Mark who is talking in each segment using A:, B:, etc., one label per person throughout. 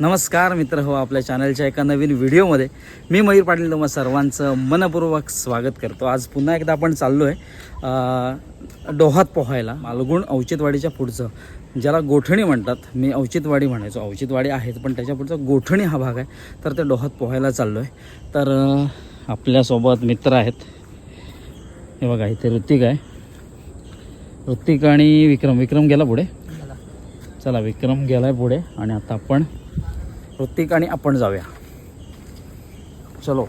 A: नमस्कार मित्र हो आपल्या चॅनलच्या एका नवीन व्हिडिओमध्ये मी मयूर पाटील तुम्हा सर्वांचं मनपूर्वक स्वागत करतो. आज पुन्हा एकदा आपण चाललो आहे डोहात पोहायला मालगुण औचितवाडीच्या पुढचं ज्याला गोठणी म्हणतात. मी औचितवाडी म्हणायचो औचितवाडी आहेच पण त्याच्या पुढचा गोठणी हा भाग आहे. तर ते डोहात पोहायला चाललो आहे तर आपल्यासोबत मित्र आहेत. हे बघा इथे ऋतिक आहे. ऋतिक आणि विक्रम. विक्रम गेला पुढे? चला विक्रम गेलाय पुढे आणि आता आपण ऋतिक आणि आपण जाऊया. चलो.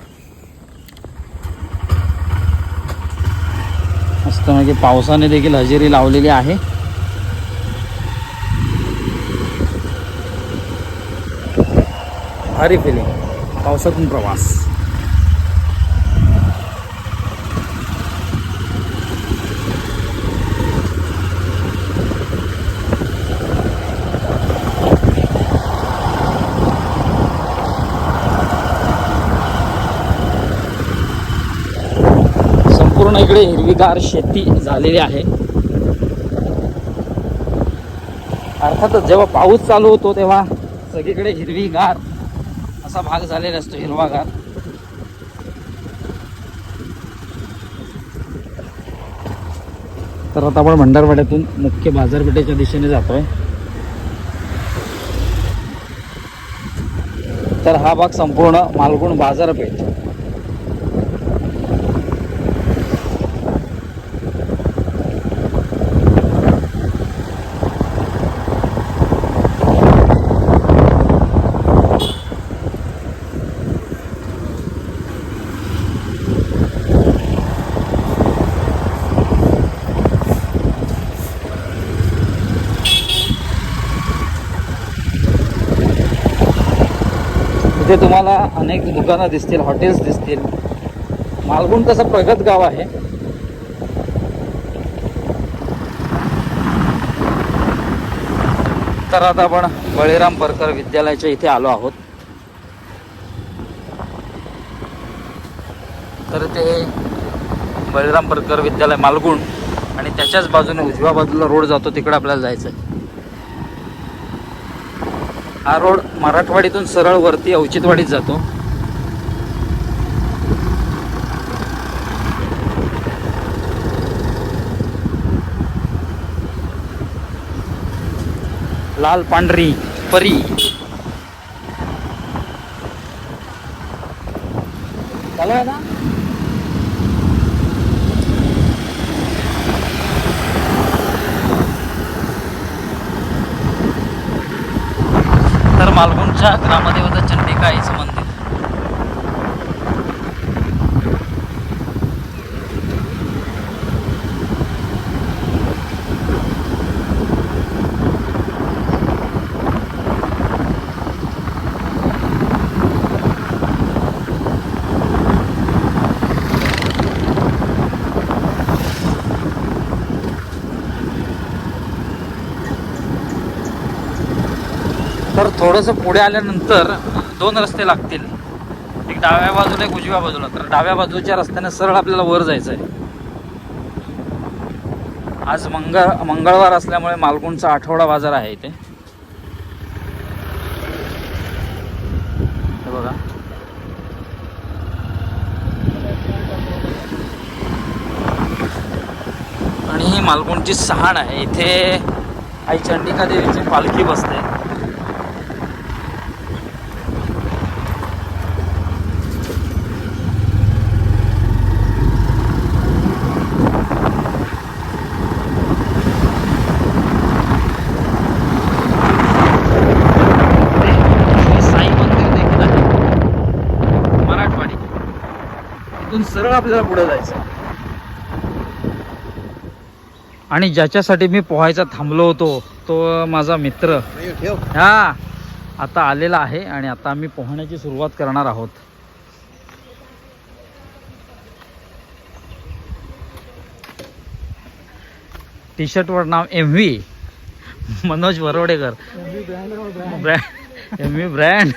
A: मस्त म्हणजे पावसाने देखील हजेरी लावलेली आहे. भारी फिलिंग पावसातून प्रवास. पूर्ण इकडे हिरवीगार शेती झालेली आहे. अर्थातच जेव्हा पाऊस चालू होतो तेव्हा सगळीकडे हिरवीगार असा भाग झालेला असतो हिरवागार. तर आता आपण भंडारवाड्यातून मुख्य बाजारपेठेच्या दिशेने जातोय. तर हा भाग संपूर्ण मालगुण बाजारपेठ. इथे तुम्हाला अनेक दुकानं दिसतील हॉटेल्स दिसतील. मालगुण कसं प्रगत गाव आहे. तर आता आपण बळीराम परकर विद्यालयाच्या इथे आलो आहोत. तर ते बळीराम परकर विद्यालय मालगुण आणि त्याच्याच बाजूने उजव्या बाजूला रोड जातो तिकडे आपल्याला जायचं आहे हा रोड मराठवाडीतून सरळ वरती औचितवाडीत जातो. लाल पांढरी परी. चालू आहे ना? तर ग्रामदेवता चंडिका आईचं मंदिर तर थोडंसं पुढे आल्यानंतर दोन रस्ते लागतील. एक डाव्या बाजूला एक उजव्या बाजूला. तर डाव्या बाजूच्या रस्त्याने सरळ आपल्याला वर जायचं आहे आज मंगळ मंगळवार असल्यामुळे मालगुणचा आठवडा बाजार आहे इथे. हे बघा. आणि ही मालगुणची सहाण आहे. इथे आई चंडिका देवीची पालखी बसते श्री साई मंदिर देखील आहे मराठवाडी इथून सरळ आपल्याला पुढे जायचं. आणि ज्याच्यासाठी मी पोहायचा थांबलो होतो तो माझा मित्र. हा आता आलेला आहे आणि आता आम्ही पोहण्याची सुरुवात करणार आहोत. टी शर्टवर नाव M V Manoj Barodekar brand M V brand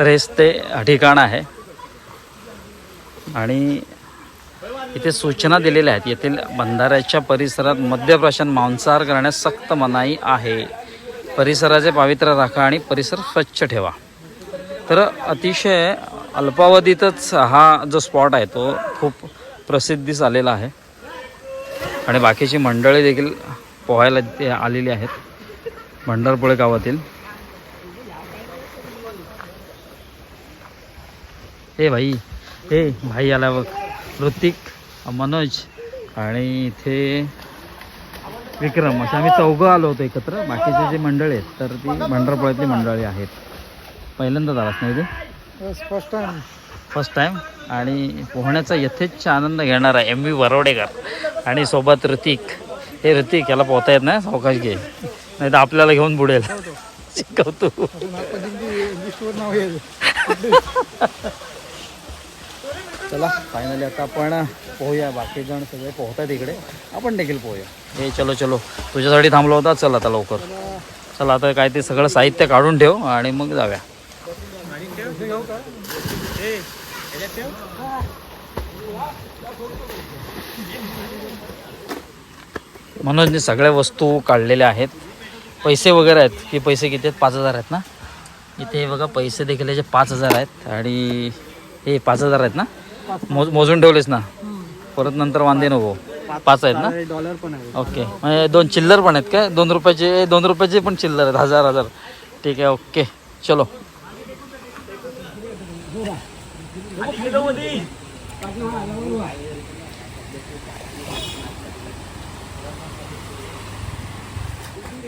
A: तर हेच ते ठिकाण आहे. आणि इथे सूचना दिलेल्या आहेत. येथील बंधाऱ्याच्या परिसरात मद्यप्राशन मांसाहार करण्यास सक्त मनाई आहे. परिसराचे पावित्र्य राखा आणि परिसर स्वच्छ ठेवा. तर अतिशय अल्पावधीतच हा जो स्पॉट आहे तो खूप प्रसिद्धीस आलेला आहे. आणि बाकीची मंडळी देखील पोहायला आलेली आहेत. भंडारपुळे गावातील. हे भाई हे भाई आला बघ ऋतिक मनोज आणि इथे विक्रम. असे आम्ही चौघं आलो होतो एकत्र. बाकीचे जे मंडळी आहेत तर ती भंडारपुळ्यातली मंडळी आहेत. पहिल्यांदाच आलास नाही ते
B: फर्स्ट टाइम
A: फर्स्ट टाईम आणि पोहण्याचा यथेच्छ आनंद घेणार आहे एम व्ही वरवडेकर आणि सोबत ऋतिक. हे ऋतिक याला पोहता येत नाही सावकाश घे. नाही तर आपल्याला घेऊन बुडेल. शिकवतो
B: नाव येईल
A: चला फायनली आता आपण पोहूया. बाकी जण सगळे पोहतात इकडे. आपण देखील पोहूया. हे चलो चलो. तुझ्यासाठी थांबलो होता. चल आता लवकर. चला आता काय ते सगळं साहित्य काढून ठेव आणि मग जाऊया. मनोजने सगळ्या वस्तू काढलेल्या आहेत. पैसे वगैरे आहेत. की पैसे किती आहेत? पाच हजार आहेत ना? इथे हे बघा पैसे देखील याचे पाच हजार आहेत. आणि हे पाच हजार आहेत ना? मोज मोजून ठेवलेस ना? परत नंतर वांदे नको. पाच आहेत ना?
B: डॉलर पण आहे
A: ओके. म्हणजे दोन चिल्लर पण आहेत काय? दोन रुपयाचे दोन रुपयाचे पण चिल्लर आहेत. हजार हजार. ठीक आहे ओके. चलो.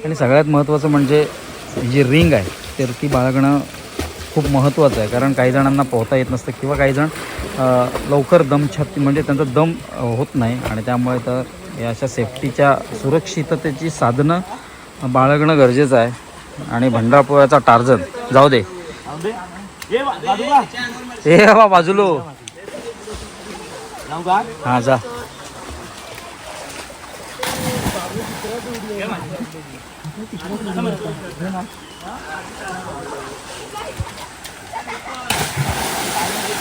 A: आणि सगळ्यात महत्त्वाचं म्हणजे जी रिंग आहे तर ती बाळगणं खूप महत्त्वाचं आहे. कारण काही जणांना पोहता येत नसतं किंवा काही जण लवकर दम छाती म्हणजे त्यांचा दम होत नाही. आणि त्यामुळे तर या अशा सेफ्टीच्या सुरक्षिततेची साधनं बाळगणं गरजेचं आहे. आणि भंडारपोळ्याचा टार्जन जाऊ दे. ए बाबा बाजूलो. हां जा.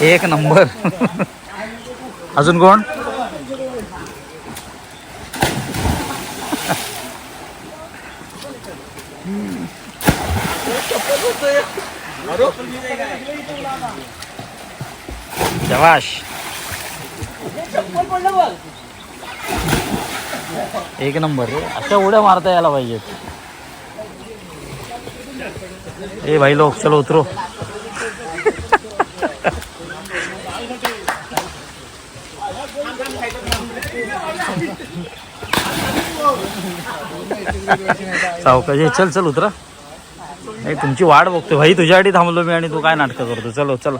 A: एक नंबर. अजून कोण? शबाश एक नंबर रे. अशा उड्या मारता यायला पाहिजेत. ए भाई लोक चलो उतरो. सावकाश चल चल उतरा. नाही तुमची वाट बघतो भाई तुझ्यासाठी थांबलो मी आणि तू काय नाटकं करतो? चलो चलो.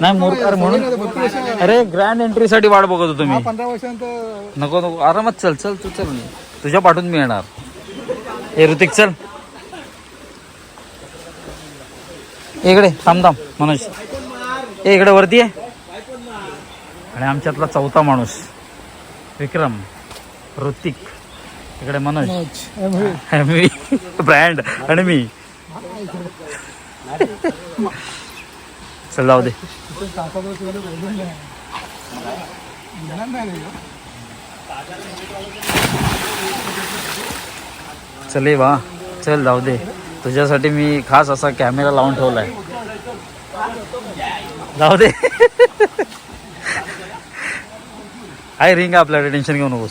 A: नाही मोरकार म्हणून. अरे ग्रँड एंट्रीसाठी वाट बघत होतो मी. नको नको. आरामात चल चल तू चल. तुझ्या पाठून मी येणार. ए ऋतिक चल. इकडे थांब थांब मनोज. ए इकडे वरती आहे आणि आमच्यातला चौथा माणूस. विक्रम ऋतिक. इकडे मनोज. मी ब्रँड. आणि मी. चल जाऊ दे. चले वा चल जाऊ दे. तुझ्यासाठी मी खास असा कॅमेरा लावून ठेवलाय. जाऊ दे. आहे रिंग आपल्याकडे. टेन्शन घेऊ नकोस.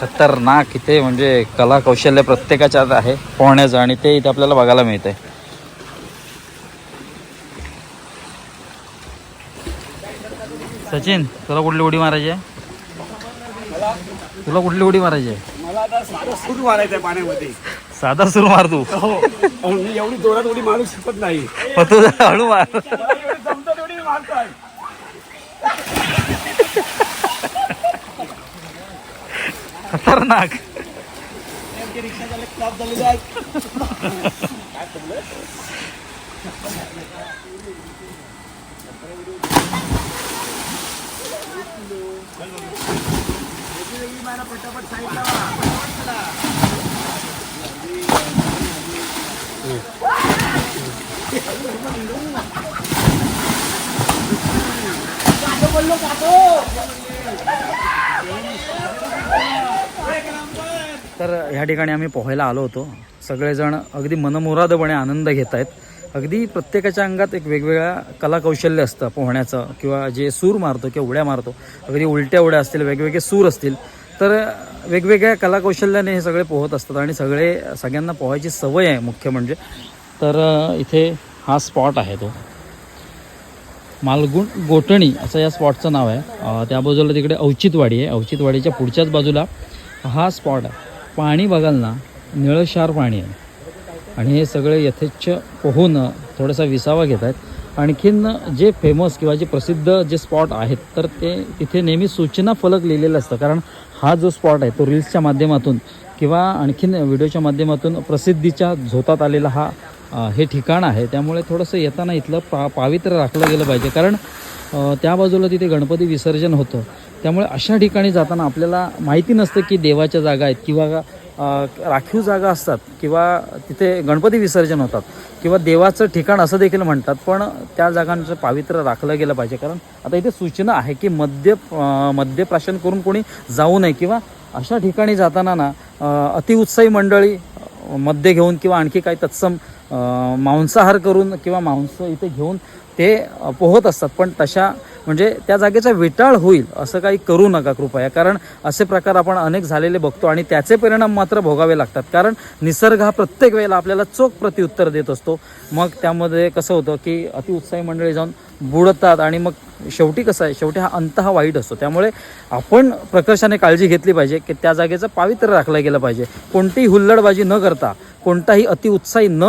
A: खतरनाक इथे म्हणजे कला कौशल्य प्रत्येकाच्यात आहे. पोहण्याचं आणि ते इथे आपल्याला बघायला मिळतंय. सचिन तुला कुठली उडी मारायची आहे? तुला कुठली उडी मारायची आहे?
C: मला आता साधं सूर मारायचं आहे पाण्यामध्ये.
A: साधा सुरू मार तू.
C: हो. मी एवढी जोरात उडी मारू शकत नाही.
A: मग तू जरा हळू मार.
C: मला एवढी जमतं तेवढी मी मारतोय
A: खतरनाक. तर ह्या ठिकाणी आम्ही पोहायला आलो होतो. सगळेजण अगदी मनमुरादपणे आनंद घेत आहेत अगदी प्रत्येकाच्या अंगात एक वेगवेगळ्या कलाकौशल्य असतं पोहण्याचं किंवा जे सूर मारतो किंवा उड्या मारतो. अगदी उलट्या उड्या असतील वेगवेगळे सूर असतील. तर वेगवेगळ्या कलाकौशल्याने हे सगळे पोहत असतात आणि सगळे सगळ्यांना पोहायची सवय आहे मुख्य म्हणजे. तर इथे हा स्पॉट आहे तो. मालगुण गोटणी असं या स्पॉटचं नाव आहे. त्या बाजूला तिकडे औचितवाडी आहे. औचितवाडीच्या पुढच्याच बाजूला हा स्पॉट आहे. पाणी बघाल ना निळशार पाणी आहे. आणि हे सगळे यथेच्छ पोहून थोडासा विसावा घेत आहेत. आणखीन जे फेमस किंवा जे प्रसिद्ध जे स्पॉट आहेत तर ते तिथे नेहमी सूचना फलक लिहिलेलं असतं. कारण हा जो स्पॉट आहे तो रील्सच्या माध्यमातून किंवा आणखीन व्हिडिओच्या माध्यमातून प्रसिद्धीच्या झोतात आलेला हा हे ठिकाण आहे. त्यामुळे थोडंसं येताना इथलं पा पावित्र्य राखलं गेलं पाहिजे. कारण त्या बाजूला तिथे गणपती विसर्जन होतं. त्यामुळे अशा ठिकाणी जाताना आपल्याला माहिती नसतं की देवाच्या जागा आहेत किंवा राखीव जागा असतात किंवा तिथे गणपती विसर्जन होतात किंवा देवाचं ठिकाण असं देखील म्हणतात. पण त्या जागांचं पावित्र्य राखलं गेलं पाहिजे. कारण आता इथे सूचना आहे की मद्य मद्यप्राशन करून कोणी जाऊ नये किंवा अशा ठिकाणी जाताना ना अतिउत्साही मंडळी मद्य घेऊन किंवा आणखी काही तत्सम मांसाहार करून किंवा मांस इथे घेऊन ते पोहत असतात. पण तशा म्हणजे त्या जागेचा विटाळ होईल असं काही करू नका कृपया. कारण असे प्रकार आपण अनेक झालेले बघतो आणि त्याचे परिणाम मात्र भोगावे लागतात. कारण निसर्ग हा प्रत्येक वेळेला आपल्याला चोख प्रत्युत्तर देत असतो. मग त्यामध्ये कसं होतं की अतिउत्साही मंडळी जाऊन बुडतात आणि मग शेवटी कसं आहे शेवटी हा अंत हा वाईट असतो. त्यामुळे आपण प्रकर्षाने काळजी घेतली पाहिजे की त्या जागेचं पावित्र्य राखलं गेलं पाहिजे. कोणतीही हुल्लडबाजी न करता कोणताही अतिउत्साही न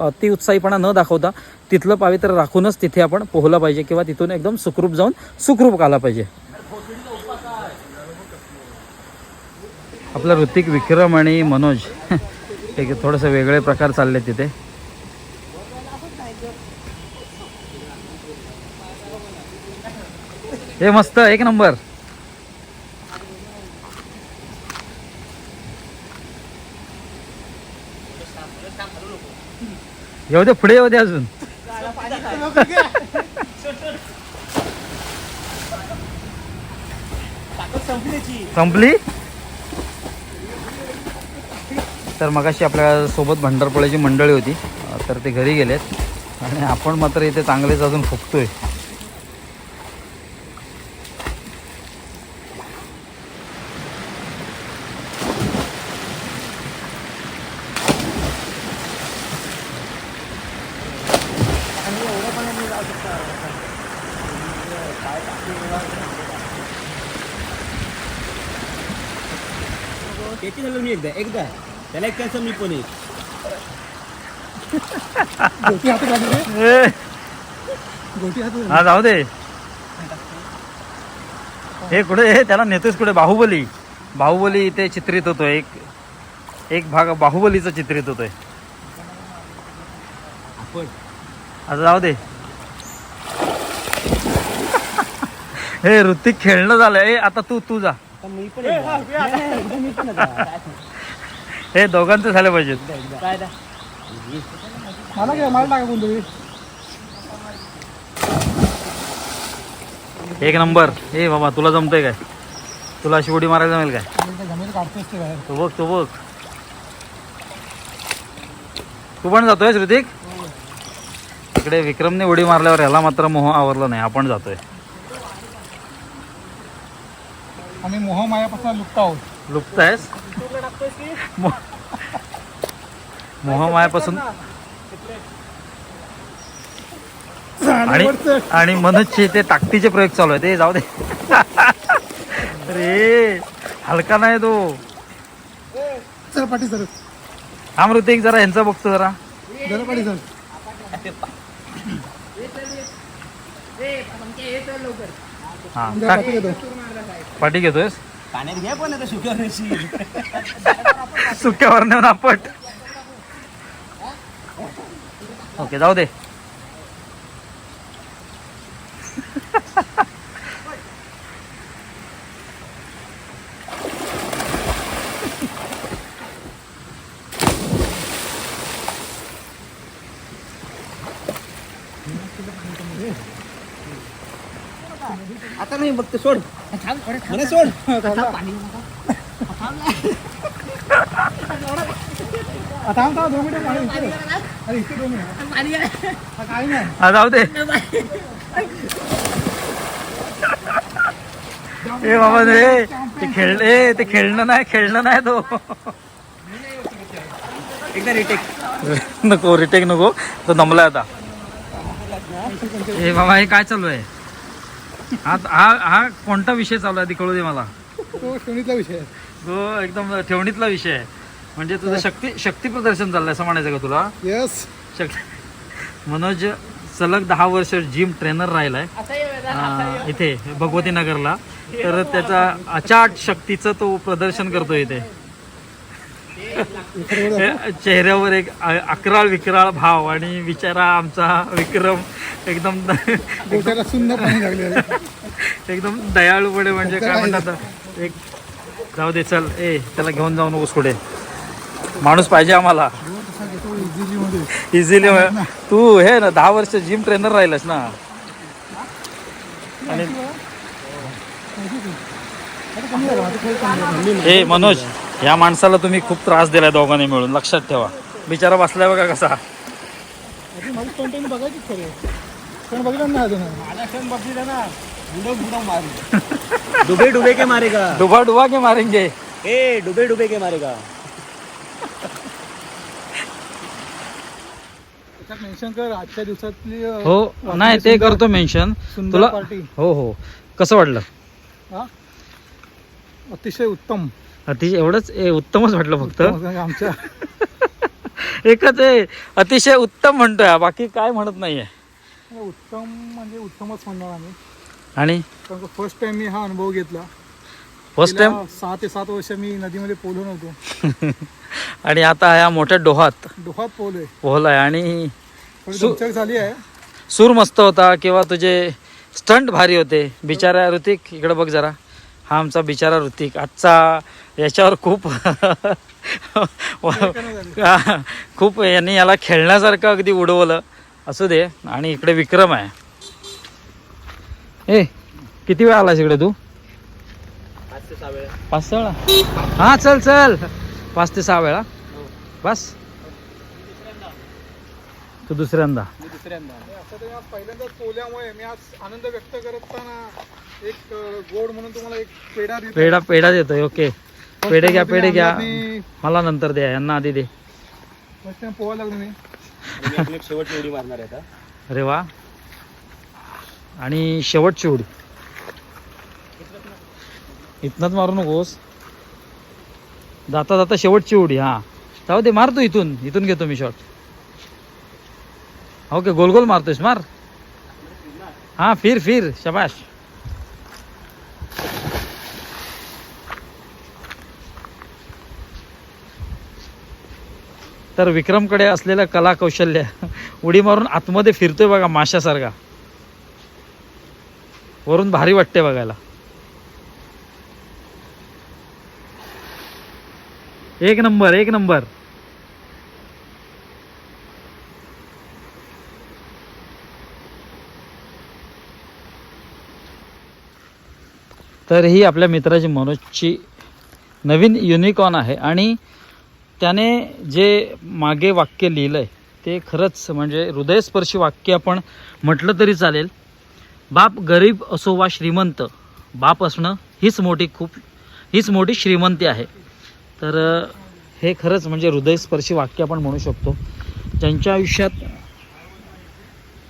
A: अतिउत्साहीपणा न दाखवता तिथलं पावित्र्य राखूनच तिथे आपण पोहलं पाहिजे किंवा तिथून एकदम सुखरूप जाऊन सुखरूप आला पाहिजे. आपला ऋतिक विक्रम आणि मनोज एक थोडंसं वेगळे प्रकार चालले तिथे. हे मस्त एक नंबर. येऊ दे पुढे येऊ दे अजून. संपली? तर मगाशी आपल्यासोबत भंडारपोळ्याची मंडळी होती. तर ते घरी गेलेत. आणि आपण मात्र इथे चांगलेच अजून फुकतोय.
C: त्याची झालं मी एकदा? एकदा. त्याला एक त्याचं मी पण एक.
B: गोटी हातात आली रे.
A: ए,
B: गोटी हातात
A: हा जाऊ दे. हे कुठे हे त्याला नेतोस कुठे? बाहुबली. बाहुबली इथे चित्रित होतोय. एक एक भाग बाहुबलीचा चित्रित होतोय.
C: आपण.
A: आता जाऊ दे. हे ऋतिक खेळणं झालंय. ए, आता तू तू जा.
C: आता मी पण एकदा. नाही, नाही, एकदा मी पण एकदा.
A: हे दोघांचं झालं
C: आता?
B: मला टाका कोणतरी.
A: एक नंबर. ए बाबा तुला जमतंय काय? तुला अशी उडी मारायला जमेल काय?
B: काढतोच ते बाहेर.
A: तू बघ तू बघ. तू पण जातोय ऋतिक इकडे विक्रमने उडी मारल्यावर ह्याला मात्र मोह आवरला नाही. आपण जातोय.
B: आम्ही मोहमायापासून लुप्त आहोत.
A: लुप्तायस मोह मोहमायापासून आणि. आणि मनोजचे ते ताकदीचे प्रयोग चालू आहे ते जाऊ दे. रे हलका नाही तो.
B: चल पाठी सर.
A: हा एक जरा यांचा बघतो जरा.
B: जरा पाठी सर.
A: हा.
B: पाठी
A: घेतोयस? सुक्यावर नेऊन आपट. ओके जाऊ दे.
C: आता नाही बघते सोड. मला सोड.
B: आता थांब थांब
A: ए बाबा रे ते खेळ ए ते खेळणं नाही खेळणं नाही तो.
C: एकदा रिटेक
A: नको रिटेक नको. तो दमलाय आता. ए बाबा हे काय चालू आहे? हा हा हा कोणता विषय चालू आहे? ती कळू दे मला.
B: तो श्रेणीतला विषय आहे.
A: तो एकदम ठेवणीतला विषय आहे. म्हणजे तुझं शक्ती शक्ती प्रदर्शन चाललंय असं म्हणायचं का तुला?
B: येस
A: शक्ती. मनोज सलग दहा वर्ष जिम ट्रेनर राहिलाय. इथे भगवती नगरला तर त्याचा अचाट शक्तीचं तो प्रदर्शन करतो इथे. चेहऱ्यावर एक अकराळ विकराळ भाव आणि विचारा आमचा विक्रम एकदम एकदम दयाळूपणे म्हणजे काय म्हणतात एक जाऊ दे चल ए त्याला घेऊन जाऊ नकोस कुठे. माणूस पाहिजे आम्हाला.
B: इझिली
A: तू हे ना दहा वर्ष जिम ट्रेनर राहिलास ना आणि हे मनोज या माणसाला तुम्ही खूप त्रास दिलाय दोघांनी मिळून. लक्षात ठेवा. बिचारा बसलाय बघा कसा.
C: डुबे डुबे के मारेगा.
A: डुबा डुबा के मारेंगे.
C: ए डुबे डुबे के मारेगा.
B: मेन्शन कर आजच्या दिवसातली
A: हो नाही ते करतो मेन्शन तुला हो हो. कसं वाटलं?
B: अतिशय उत्तम.
A: अतिशय एवढंच ए, उत्तमच वाटलं फक्त.
B: आमच्या.
A: एकच आहे अतिशय उत्तम म्हणतोय बाकी काय म्हणत नाहीये.
B: उत्तम म्हणजे उत्तमच म्हणणार आम्ही.
A: आणि?
B: फर्स्ट टाइम मी हा अनुभव घेतला.
A: फर्स्ट टाइम
B: सहा ते सात वर्ष मी नदीमध्ये पोहलो नव्हतो.
A: आणि आता ह्या मोठ्या डोहात.
B: डोहात पोहलोय.
A: पोहलाय आणि
B: झाली आहे.
A: सूर मस्त होता किंवा तुझे स्टंट भारी होते. बिचारा ऋतिक इकडे बघ जरा. हा आमचा बिचारा ऋतिक. आजचा याच्यावर खूप खूप यांनी याला खेळण्यासारखं अगदी उडवलं. असू दे आणि इकडे विक्रम आहे. ए किती वेळ आलास इकडे तू?
C: पाच ते सहा वेळा.
A: हा चल चल. पाच ते सहा वेळा. बस. तू दुसऱ्यांदा.
C: दुसऱ्यांदा.
B: पहिल्यांदाच पोहल्यामुळे मी आज आनंद व्यक्त करताना एक गोड म्हणून तुम्हाला एक पेढा देतो.
A: पेढा पेढा देतोय ओके. पेढे घ्या पेढे घ्या. मला नंतर द्या यांना आधी दे.
B: फर्स्ट टाइम लागलो मी
C: आणि एक शेवटची उडी मारणार आहे आता.
A: अरे वा. आणि शेवटची उडी. इथनच मारू नकोस. जाता जाता शेवटची उडी हा. जाऊ दे मार तू इथून. इथून घेतो मी शॉट ओके गोल गोल मारतोयस मार. हा फिर फिर शबाश तर विक्रमकडे असलेलं कला कौशल्य उडी मारून आतमध्ये फिरतोय बघा माशासारखा. वरून भारी वाटते बघायला. एक नंबर एक नंबर. तर ही आपल्या मित्राची मनोजची नवीन युनिकॉर्न आहे आणि त्याने जे मागे वाक्य लिहिलं आहे ते खरंच म्हणजे हृदयस्पर्शी वाक्य आपण म्हटलं तरी चालेल. बाप गरीब असो वा श्रीमंत बाप असणं हीच मोठी खूप हीच मोठी श्रीमंती आहे. तर हे खरंच म्हणजे हृदयस्पर्शी वाक्य आपण म्हणू शकतो. ज्यांच्या आयुष्यात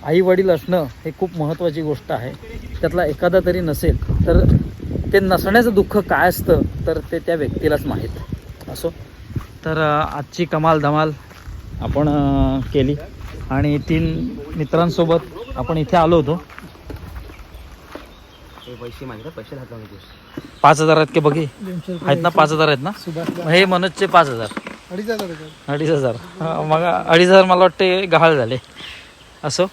A: आई वडील असणं हे खूप महत्त्वाची गोष्ट आहे. त्यातला एखादा तरी नसेल तर ते नसण्याचं दुःख काय असतं तर ते त्या व्यक्तीलाच माहीत. असो. तर आजची कमाल धमाल आपण केली. आणि तीन मित्रांसोबत आपण इथे आलो होतो.
C: पैसे
A: पाच हजार आहेत की बघी? आहेत ना पाच हजार आहेत ना? हे मनोजचे पाच हजार.
B: अडीच हजार.
A: अडीच हजार. मग अडीच हजार मला वाटते गहाळ झाले. असो.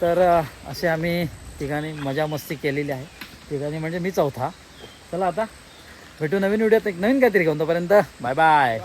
A: तर असे आम्ही ठिकाणी मजा मस्ती केलेली आहे. ठिकाणी म्हणजे मी चौथा. चला आता. भेटू नवीन व्हिडिओत एक नवीन काहीतरी घेऊन तोपर्यंत बाय बाय